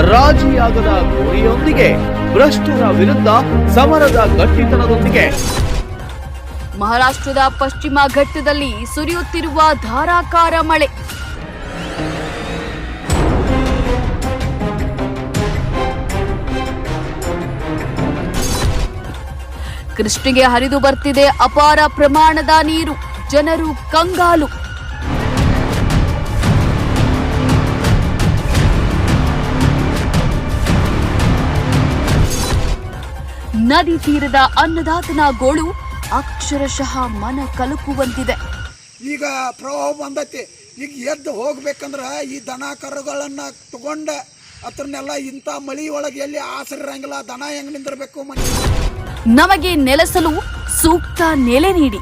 ರಾಜಿಯಾಗದ ಗುರಿಯೊಂದಿಗೆ ಭ್ರಷ್ಟರ ವಿರುದ್ಧ ಸಮರದ ಗಟ್ಟಿತನದೊಂದಿಗೆ. ಮಹಾರಾಷ್ಟ್ರದ ಪಶ್ಚಿಮ ಘಟ್ಟದಲ್ಲಿ ಸುರಿಯುತ್ತಿರುವ ಧಾರಾಕಾರ ಮಳೆ. ಕೃಷ್ಣಿಗೆ ಹರಿದು ಬರ್ತಿದೆ ಅಪಾರ ಪ್ರಮಾಣದ ನೀರು, ಜನರು ಕಂಗಾಲು. ನದಿ ತೀರದ ಅನ್ನದಾತನ ಗೋಳು ಅಕ್ಷರಶಃ ಮನ ಕಲಕುವಂತಿದೆ. ಈಗ ಪ್ರವಾಹ ಬಂದೈತಿ. ಈಗ ಎದ್ದು ಹೋಗ್ಬೇಕಂದ್ರೆ ಈ ದನ ಕರುಗಳನ್ನ ತಗೊಂಡ ಅತ್ರನ್ನೆಲ್ಲ ಇಂಥ ಮಳಿ ಒಳಗೆ ಎಲ್ಲಿ ಆಸರಿರಂಗಿಲ್ಲ ದನ ಹೆಂಗ್ ನಿಂದಿರ್ಬೇಕು ಮನೆ? ನಮಗೆ ನೆಲೆಸಲು ಸೂಕ್ತ ನೆಲೆ ನೀಡಿ.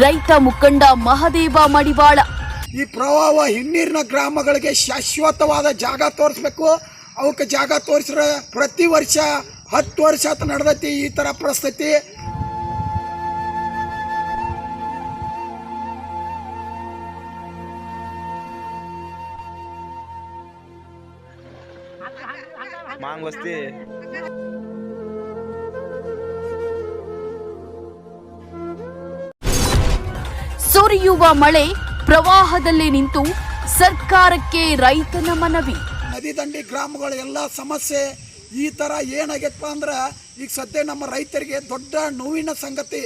ರೈತ ಮುಖಂಡ ಮಹದೇವ ಮಡಿವಾಳ. ಈ ಪ್ರವಾಹ ಹಿನ್ನೀರಿನ ಗ್ರಾಮಗಳಿಗೆ ಶಾಶ್ವತವಾದ ಜಾಗ ತೋರಿಸ್ಬೇಕು. ಅವಕ್ಕೆ ಜಾಗ ತೋರಿಸಿದ್ರೆ ಪ್ರತಿ ವರ್ಷ ಹತ್ತು ವರ್ಷ ಆತ ನಡೆದೈತಿ ಈ ಥರ ಪರಿಸ್ಥಿತಿ. ಸುರಿಯುವ ಮಳೆ ಪ್ರವಾಹದಲ್ಲಿ ನಿಂತು ಸರ್ಕಾರಕ್ಕೆ ರೈತನ ಮನವಿ. ನದಿ ದಂಡಿ ಗ್ರಾಮಗಳ ಎಲ್ಲಾ ಸಮಸ್ಯೆ. ಈ ಥರ ಏನಾಗೈತಪ್ಪ ಅಂದ್ರೆ ಈಗ ಸದ್ಯ ನಮ್ಮ ರೈತರಿಗೆ ದೊಡ್ಡ ನೋವಿನ ಸಂಗತಿ.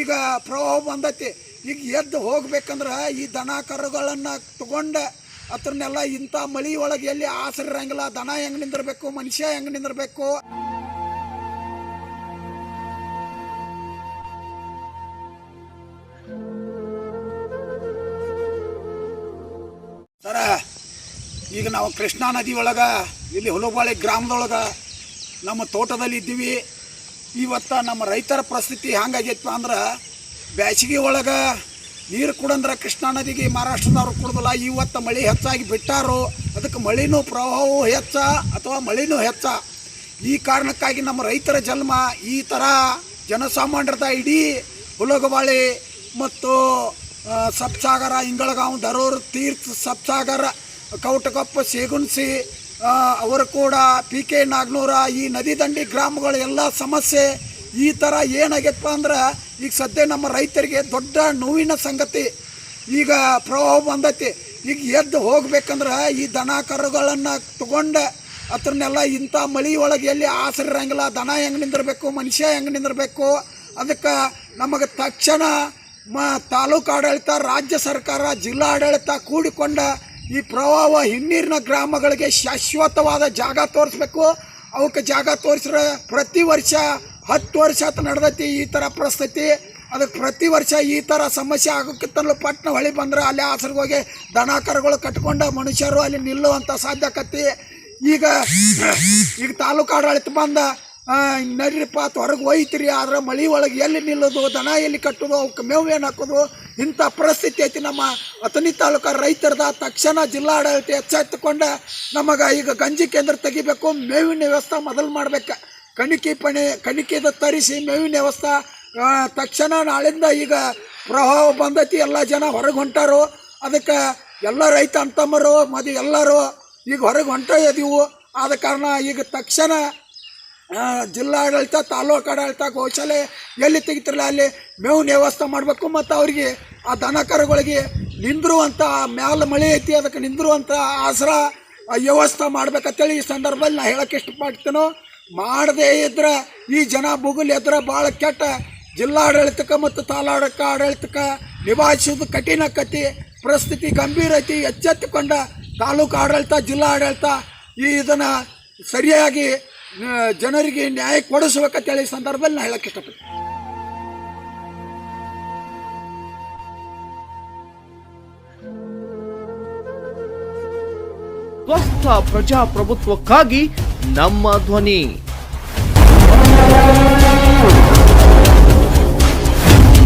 ಈಗ ಪ್ರವಾಹ ಬಂದೈತಿ. ಈಗ ಎದ್ದು ಹೋಗ್ಬೇಕಂದ್ರೆ ಈ ದನ ಕರುಗಳನ್ನು ತಗೊಂಡು ಅತ್ರನ್ನೆಲ್ಲ ಇಂಥ ಮಳಿ ಒಳಗೆ ಎಲ್ಲಿ ಆಸರಿರಂಗಿಲ್ಲ. ದನ ಹೆಂಗೆ ನಿಂದಿರಬೇಕು, ಮನುಷ್ಯ ಹೆಂಗೆ ನಿಂದಿರಬೇಕು? ಸರ ಈಗ ನಾವು ಕೃಷ್ಣಾ ನದಿ ಒಳಗೆ, ಇಲ್ಲಿ ಹುಲುಬಾಳೆ ಗ್ರಾಮದೊಳಗೆ ನಮ್ಮ ತೋಟದಲ್ಲಿ ಇದ್ದೀವಿ. ಇವತ್ತು ನಮ್ಮ ರೈತರ ಪರಿಸ್ಥಿತಿ ಹೆಂಗಾಗೈತಪ್ಪ ಅಂದ್ರೆ, ಬ್ಯಾಸಿಗೆ ಒಳಗೆ ನೀರು ಕುಡಂದ್ರೆ ಕೃಷ್ಣಾ ನದಿಗೆ ಮಹಾರಾಷ್ಟ್ರದವ್ರು ಕುಡ್ದಲ್ಲ, ಇವತ್ತು ಮಳೆ ಹೆಚ್ಚಾಗಿ ಬಿಟ್ಟಾರು. ಅದಕ್ಕೆ ಮಳೆನೂ ಪ್ರವಾಹವೂ ಹೆಚ್ಚ ಅಥವಾ ಮಳೆನೂ ಹೆಚ್ಚ. ಈ ಕಾರಣಕ್ಕಾಗಿ ನಮ್ಮ ರೈತರ ಜನ್ಮ ಈ ಥರ ಜನಸಾಮಾನ್ಯರದ ಇಡೀ ಹುಲಗಬಾಳಿ ಮತ್ತು ಸಬ್ಸಾಗರ ಇಂಗಳಗಾಂವ್ ದರೂರ್ ತೀರ್ಥ ಸಪ್ಸಾಗರ ಕೌಟಕೊಪ್ಪ ಸೇಗುನ್ಸಿ ಆ, ಅವರು ಕೂಡ ಪಿ ಕೆ ನಾಗ್ನೂರ ಈ ನದಿ ದಂಡಿ ಗ್ರಾಮಗಳು ಎಲ್ಲ ಸಮಸ್ಯೆ ಈ ಥರ ಏನಾಗ್ಯಪ್ಪ ಅಂದ್ರೆ ಈಗ ಸದ್ಯ ನಮ್ಮ ರೈತರಿಗೆ ದೊಡ್ಡ ನೋವಿನ ಸಂಗತಿ. ಈಗ ಪ್ರವಾಹ ಬಂದೈತಿ. ಈಗ ಎದ್ದು ಹೋಗ್ಬೇಕಂದ್ರೆ ಈ ದನ ಕರುಗಳನ್ನು ತಗೊಂಡು ಅದನ್ನೆಲ್ಲ ಇಂಥ ಮಳಿ ಒಳಗೆ ಎಲ್ಲಿ ಆಸರಿರಂಗಿಲ್ಲ. ದನ ಹೆಂಗೆ ನಿಂದಿರಬೇಕು ಮನುಷ್ಯ ಹೆಂಗೆ ನಿಂದಿರಬೇಕು? ಅದಕ್ಕೆ ನಮಗೆ ತಕ್ಷಣ ಮ ತಾಲೂಕು ಆಡಳಿತ ರಾಜ್ಯ ಸರ್ಕಾರ ಜಿಲ್ಲಾ ಆಡಳಿತ ಕೂಡಿಕೊಂಡ ಈ ಪ್ರವಾಹ ಹಿನ್ನೀರಿನ ಗ್ರಾಮಗಳಿಗೆ ಶಾಶ್ವತವಾದ ಜಾಗ ತೋರಿಸ್ಬೇಕು. ಅವಕ್ಕೆ ಜಾಗ ತೋರಿಸಿದ್ರೆ ಪ್ರತಿ ವರ್ಷ ಹತ್ತು ವರ್ಷ ಆತ ನಡೆದೈತಿ ಈ ಥರ ಪರಿಸ್ಥಿತಿ. ಅದಕ್ಕೆ ಪ್ರತಿ ವರ್ಷ ಈ ಥರ ಸಮಸ್ಯೆ ಆಗೋಕ್ಕಿಂತಲೂ ಪಟ್ನ ಹೊಳಿ ಬಂದ್ರೆ ಅಲ್ಲಿ ಆಸರಿಗೆ ಹೋಗಿ ದನ ಕರುಗಳು ಕಟ್ಕೊಂಡ ಮನುಷ್ಯರು ಅಲ್ಲಿ ನಿಲ್ಲುವಂಥ ಸಾಧ್ಯಕತ್ತಿ ಈಗ ಈಗ ತಾಲೂಕು ಆಡಳಿತ ಬಂದ ನಡೀರಿಪ್ಪ ಅಂತ ಹೊರಗೆ ಒಯ್ತಿರಿ ಆದ್ರೆ ಮಳೆ ಒಳಗೆ ಎಲ್ಲಿ ನಿಲ್ಲೋದು, ದನ ಎಲ್ಲಿ ಕಟ್ಟೋದು ಅವಕ್ಕೆ ಮೇವು ಏನು ಹಾಕೋದು? ಇಂಥ ಪರಿಸ್ಥಿತಿ ಐತಿ ನಮ್ಮ ಅಥಣಿ ತಾಲೂಕ ರೈತರದ. ತಕ್ಷಣ ಜಿಲ್ಲಾಡಳಿತ ಎಚ್ಚೆತ್ತುಕೊಂಡು ನಮಗೆ ಈಗ ಗಂಜಿ ಕೇಂದ್ರ ತೆಗಿಬೇಕು, ಮೇವಿನ ವ್ಯವಸ್ಥೆ ಮೊದಲು ಮಾಡ್ಬೇಕು. ಕಣಿಕೆ ಪಣಿ, ಕಣಿಕೆದ ತರಿಸಿ ಮೇವಿನ ವ್ಯವಸ್ಥೆ. ತಕ್ಷಣ ನಾಳಿಂದ ಈಗ ಪ್ರವಾಹ ಬಂದೈತಿ, ಎಲ್ಲ ಜನ ಹೊರಗೆ ಹೊಂಟಾರು. ಅದಕ್ಕೆ ಎಲ್ಲ ರೈತ ಅಂತಮ್ಮರು, ಮದಿ ಎಲ್ಲರೂ ಈಗ ಹೊರಗೆ ಹೊಂಟ ಆದ ಕಾರಣ ಈಗ ತಕ್ಷಣ ಜಿಲ್ಲಾಡಳಿತ ತಾಲೂಕು ಆಡಳಿತ ಗೋಶಾಲೆ ಎಲ್ಲಿ ತೆಗಿತಿರಲ್ಲ, ಅಲ್ಲಿ ಮೇವಿನ ವ್ಯವಸ್ಥೆ ಮಾಡಬೇಕು ಮತ್ತು ಅವರಿಗೆ ಆ ದನ ಕರುಗಳಿಗೆ ನಿಂದಿರುವಂಥ ಮ್ಯಾಲ ಮಳೆ ಐತಿ, ಅದಕ್ಕೆ ನಿಂದಿರುವಂಥ ಆಸರ ವ್ಯವಸ್ಥೆ ಮಾಡ್ಬೇಕಂತೇಳಿ ಈ ಸಂದರ್ಭದಲ್ಲಿ ನಾನು ಹೇಳೋಕ್ಕೆ ಇಷ್ಟಪಡ್ತೀನೋ. ಮಾಡದೇ ಇದ್ರೆ ಈ ಜನ ಬುಗುಲ್ ಎದ್ರೆ ಭಾಳ ಕೆಟ್ಟ ಜಿಲ್ಲಾಡಳಿತಕ್ಕೆ ಮತ್ತು ತಾಲಾಡಕ ಆಡಳಿತಕ್ಕೆ ನಿಭಾಯಿಸೋದು ಕಠಿಣ ಆಕತಿ ಪರಿಸ್ಥಿತಿ ಗಂಭೀರ ಐತಿ, ಎಚ್ಚೆತ್ತುಕೊಂಡ ತಾಲೂಕು ಆಡಳಿತ ಜಿಲ್ಲಾ ಆಡಳಿತ ಈ ಇದನ್ನು ಸರಿಯಾಗಿ ಜನರಿಗೆ ನ್ಯಾಯ ಕೊಡಿಸ್ಬೇಕಂತೇಳಿ ಹೇಳಿ ಸಂದರ್ಭದಲ್ಲಿ ನಾನು ಹೇಳಕ್ಕೆ ಇಷ್ಟಪಡ್ತೀನಿ. ಸ್ವಸ್ಥ ಪ್ರಜಾಪ್ರಭುತ್ವಕ್ಕಾಗಿ ನಮ್ಮ ಧ್ವನಿ.